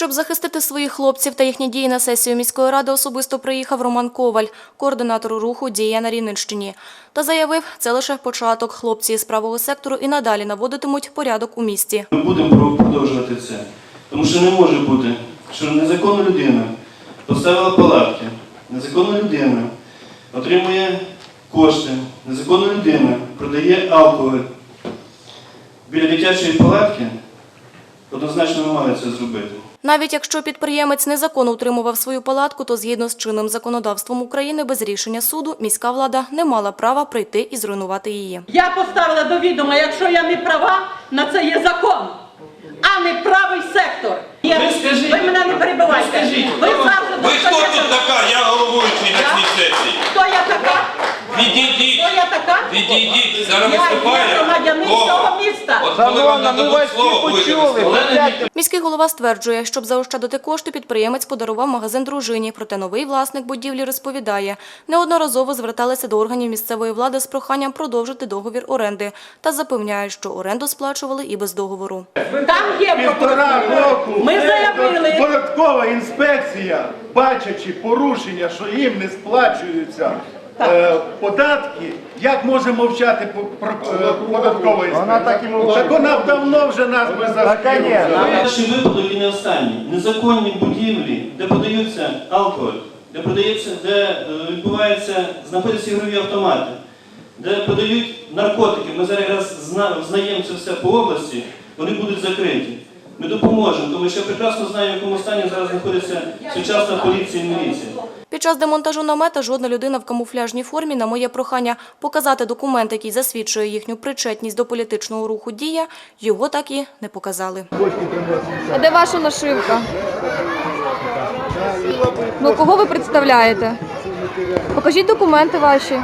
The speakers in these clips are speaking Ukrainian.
Щоб захистити своїх хлопців та їхні дії на сесію міської ради особисто приїхав Роман Коваль, координатор руху «Дія» на Рівненщині. Та заявив, це лише початок. Хлопці з правого сектору і надалі наводитимуть порядок у місті. Ми будемо продовжувати це. Тому що не може бути, що незаконна людина поставила палатки, незаконна людина отримує кошти, незаконна людина продає алкоголь біля дитячої палатки, однозначно ми мали це зробити. Навіть якщо підприємець незаконно утримував свою палатку, то згідно з чинним законодавством України без рішення суду міська влада не мала права прийти і зруйнувати її. Я поставила до відома, якщо я не права, на це є закон, а не правий сектор. Є- Ви скажіть, ви мене не перебивайте. ви скажіть, ви Ви хто тут така? Я головуючий на цій сесії. Хто я така? Відійдіть, Хто я така? відійдіть. Зараз Я є виступає. громадянин цього міста. От коли вам нададуть слово, будете виступати. Міський голова стверджує, щоб заощадити кошти, підприємець подарував магазин дружині. Проте новий власник будівлі розповідає, неодноразово зверталися до органів місцевої влади з проханням продовжити договір оренди та запевняють, що оренду сплачували і без договору. Там є Півтора прокуратура. року Ми заявили. податкова інспекція, бачачи порушення, що їм не сплачуються е, податки, як може мовчати по- про- е, податкова інспекція? Так і мовчить. Вона б давно вже нас би заскинула. Перший випадок і не останній. Незаконні будівлі, де подаються алкоголь, де продається, де е, відбувається, знаходяться ігрові автомати, де подають наркотики. Ми зараз якраз зна- знаємо це все по області, вони будуть закриті. Ми допоможемо, тому що я прекрасно знаю, в якому стані зараз знаходиться сучасна поліція і міліція. Під час демонтажу намета жодна людина в камуфляжній формі на моє прохання показати документ, який засвідчує їхню причетність до політичного руху «Дія», його так і не показали. А де ваша нашивка? Ну, кого ви представляєте? Покажіть документи ваші.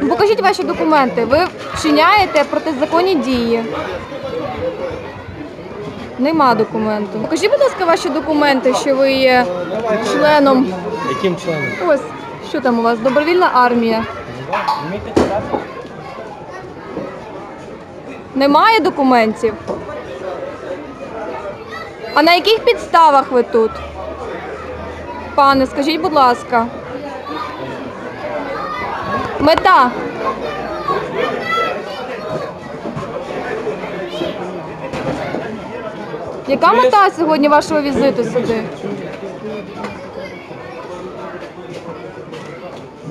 Ну, Покажіть ваші документи. Ви вчиняєте протизаконні дії. Нема документу. Покажіть, будь ласка, ваші документи, що ви є членом. Яким членом? Ось, що там у вас? Добровільна армія. Немає документів. А на яких підставах ви тут? Пане, скажіть, будь ласка. Мета. Яка мета сьогодні вашого візиту сюди?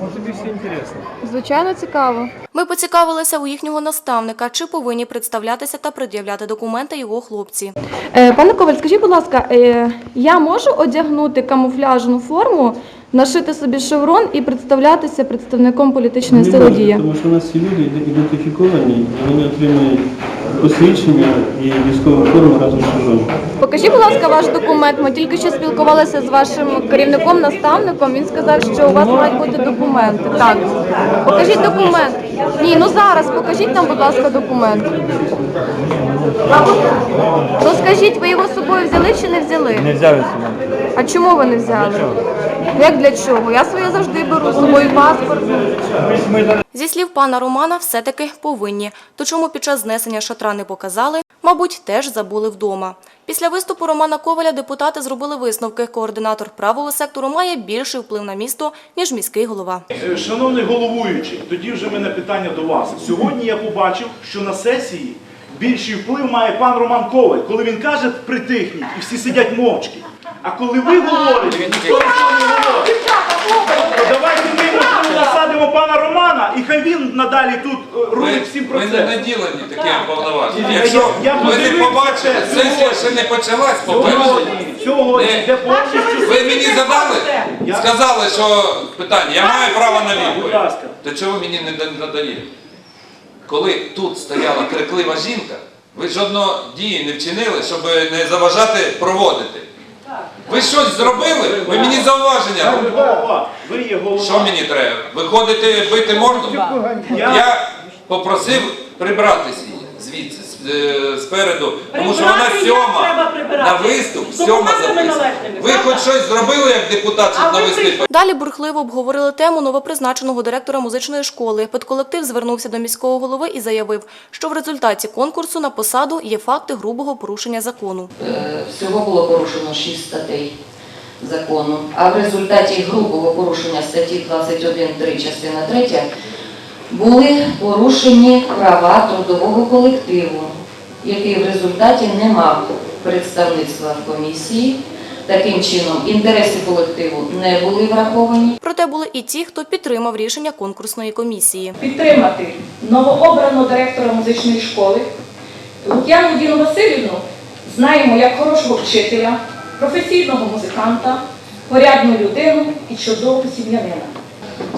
Може все інтересно. Звичайно, цікаво. Ми поцікавилися у їхнього наставника, чи повинні представлятися та пред'являти документи його хлопці. Е, Пане Коваль, скажіть, будь ласка, е, я можу одягнути камуфляжну форму, нашити собі шеврон і представлятися представником політичної сили дія? Тому що у нас ці люди ідентифіковані, вони отримують посвідчення і військову форму разом з шевроном. Покажіть, будь ласка, ваш документ. Ми тільки що спілкувалися з вашим керівником, наставником. Він сказав, що у вас мають бути документи. Так, покажіть документ. Ні, ну зараз покажіть нам, будь ласка, документ. Ну скажіть, ви його з собою взяли чи не взяли? Не взяв я себе. А чому ви не взяли? Як для чого? Я своє завжди беру з собою паспорт. Зі слів пана Романа, все-таки повинні. То чому під час знесення шатра не показали, мабуть, теж забули вдома. Після виступу Романа Коваля депутати зробили висновки. Координатор правого сектору має більший вплив на місто, ніж міський голова. Е, Шановний головуючий, тоді вже в мене питання до вас. Сьогодні я побачив, що на сесії більший вплив має пан Роман Коваль, коли він каже притихніть і всі сидять мовчки. А коли ви говорите, ніхто нічого не говорить. То давайте ми можливо, насадимо пана Романа, і хай він надалі тут е, Ви, рулить всім ви не процесом. наділені таким повноваженням. Якщо я ви не подивився побачили, це сесія ще не почалась, по-перше. Сьогодні, сьогодні, де повністю... Ви мені задали, Я- сказали, що питання, я маю право на Будь відповідь. ласка. То чого мені не да-? Коли тут стояла криклива жінка, ви жодної дії не вчинили, щоб не заважати проводити. Ви щось зробили? Ви мені зауваження робите. голова, ви є голова. Що мені треба? Виходити бити морду? Я- попросив прибратися звідси, спереду, тому що вона як сьома прибирати? на виступ, сьома документами записана. належними, Ви правда? хоч щось зробили як депутат, А щоб на ви виступі? Далі бурхливо обговорили тему новопризначеного директора музичної школи. Педколектив звернувся до міського голови і заявив, що в результаті конкурсу на посаду є факти грубого порушення закону. Е, Всього було порушено 6 статей закону, а в результаті грубого порушення статті 21.3 частина 3 були порушені права трудового колективу, який в результаті не мав представництва в комісії. Таким чином, інтереси колективу не були враховані. Проте були і ті, хто підтримав рішення конкурсної комісії. підтримати новообраного директора музичної школи Лук'яну Діну Васильівну знаємо як хорошого вчителя, професійного музиканта, порядну людину і чудового сім'янина.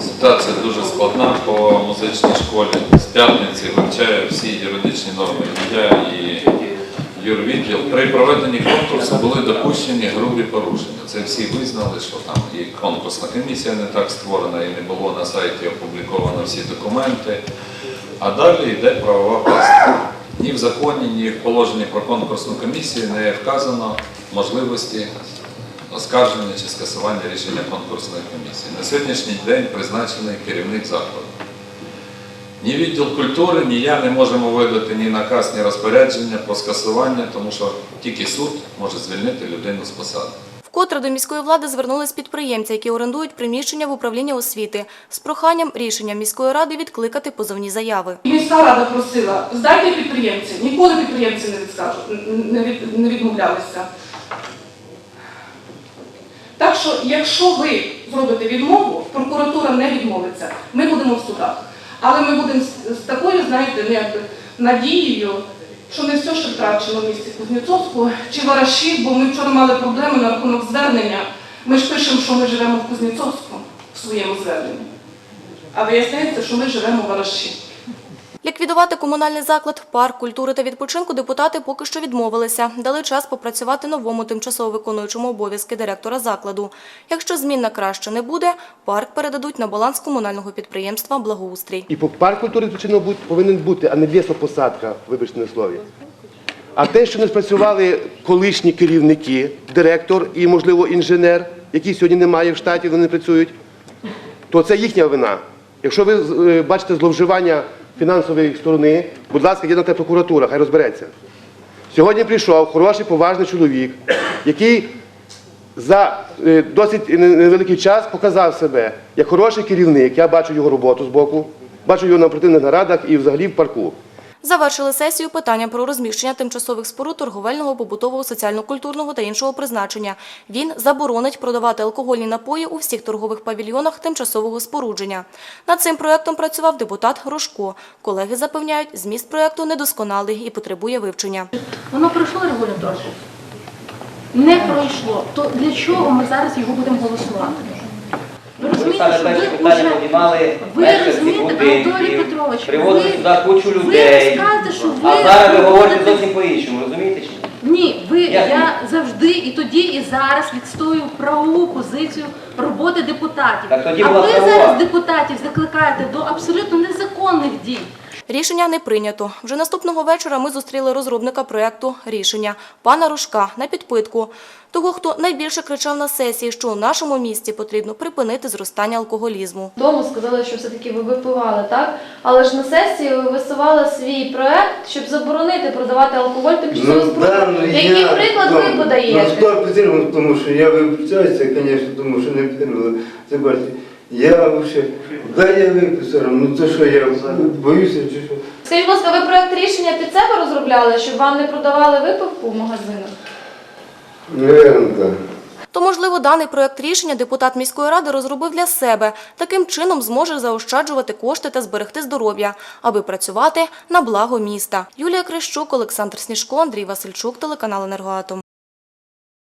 Ситуація дуже складна по музичній школі. З п'ятниці вивчаю всі юридичні норми. Я і юрвідділ. При проведенні конкурсу були допущені грубі порушення. Це всі визнали, що там і конкурсна комісія не так створена, і не було на сайті опубліковано всі документи. А далі йде правова база. Ні в законі, ні в положенні про конкурсну комісію не вказано можливості оскарження чи скасування рішення конкурсної комісії. На сьогоднішній день призначений керівник закладу. Ні відділ культури, ні я не можемо видати ні наказ, ні розпорядження про скасування, тому що тільки суд може звільнити людину з посади. Вкотре до міської влади звернулись підприємці, які орендують приміщення в управління освіти, з проханням рішення міської ради відкликати позовні заяви. Міська рада просила, здайте підприємців. Ніколи підприємці не відскажуть, не, від, не відмовлялися. Так що, якщо ви зробите відмову, прокуратура не відмовиться, ми будемо в судах. Але ми будемо з, такою, знаєте, якби, надією, що не все ще втрачено в місті Кузнєцовську чи Вараші, бо ми вчора мали проблеми на рахунок звернення. Ми ж пишемо, що ми живемо в Кузнєцовську в своєму зверненні. А виясняється, що ми живемо в Вараші. Ліквідувати комунальний заклад, парк культури та відпочинку депутати поки що відмовилися. Дали час попрацювати новому тимчасово виконуючому обов'язки директора закладу. Якщо змін на краще не буде, парк передадуть на баланс комунального підприємства «Благоустрій». І по парк культури будь- повинен бути, а не лісопосадка, вибачте на слові. А те, що не спрацювали колишні керівники, директор і, можливо, інженер, який сьогодні немає в штаті, вони не працюють, то це їхня вина. Якщо ви е, бачите зловживання фінансової сторони, будь ласка, є на те прокуратура, хай розбереться. Сьогодні прийшов хороший, поважний чоловік, який за е, досить невеликий час показав себе як хороший керівник. Я бачу його роботу з боку, бачу його на оперативних нарадах і взагалі в парку. Завершили сесію питання про розміщення тимчасових споруд торговельного, побутового, соціально-культурного та іншого призначення. Він заборонить продавати алкогольні напої у всіх торгових павільйонах тимчасового спорудження. Над цим проектом працював депутат Грошко. Колеги запевняють, зміст проекту недосконалий і потребує вивчення. Воно пройшло регуляторку? Не пройшло. То для чого ми зараз його будемо голосувати? Розумієте, що перше ви питання вже... піднімали Ви мешканці розумієте, Анатолій будинків, Петрович, приводили ви- сюди кучу ви людей. розказуєте, що ви А зараз ви говорите зовсім по-іншому, розумієте чи ні? Ні, ви, Як я завжди і тоді, і зараз відстоюю правову позицію роботи депутатів. Так тоді а була ви правова. зараз депутатів закликаєте до абсолютно незаконних дій. Рішення не прийнято. Вже наступного вечора ми зустріли розробника проекту рішення пана Рушка на підпитку. Того, хто найбільше кричав на сесії, що у нашому місті потрібно припинити зростання алкоголізму. Дому сказали, що все-таки ви випивали, так? Але ж на сесії ви висували свій проект, щоб заборонити продавати алкоголь тимчасово споруду. Який приклад ви Ну, подаєте? підтримав, тому що я вибачаюся, звісно, тому що не підтримали. Це бачите, я взагалі, да я випив все ну то що, я боюся чи що? Скажіть, будь ласка, ви проект рішення під себе розробляли, щоб вам не продавали випивку в магазинах? Наверно, так. То, можливо, даний проект рішення депутат міської ради розробив для себе. Таким чином зможе заощаджувати кошти та зберегти здоров'я, аби працювати на благо міста. Юлія Крищук, Олександр Сніжко, Андрій Васильчук, телеканал «Енергоатом».